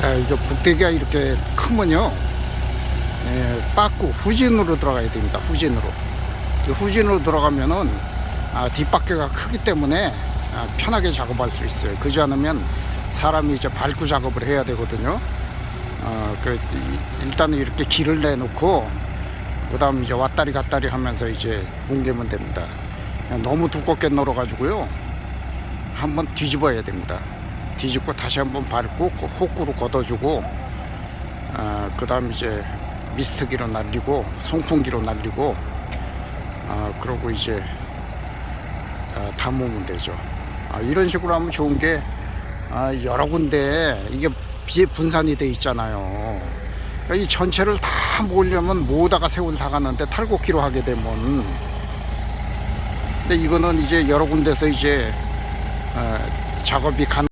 자, 이거 북대기가 이렇게 크면요. 예, 빠꾸 후진으로 들어가야 됩니다. 후진으로. 이 후진으로 들어가면은 아, 뒷바퀴가 크기 때문에 아, 편하게 작업할 수 있어요. 그지 않으면 사람이 이제 밟고 작업을 해야 되거든요. 어, 그, 이- 일단은 이렇게 길을 내놓고 그 다음 이제 왔다리 갔다리 하면서 이제 뭉개면 됩니다. 너무 두껍게 널어가지고요. 한번 뒤집어야 됩니다. 뒤집고 다시 한번 밟고 그 호구로 걷어주고 아, 그 다음 이제 미스트기로 날리고 송풍기로 날리고 아, 그러고 이제 아, 담으면 되죠. 아, 이런 식으로 하면 좋은 게 아, 여러 군데 이게 비 분산이 돼 있잖아요. 그러니까 이 전체를 다 모으려면 모으다가 세월 다 가는데 탈곡기로 하게 되면 근데 이거는 이제 여러 군데서 이제 어, 작업이 간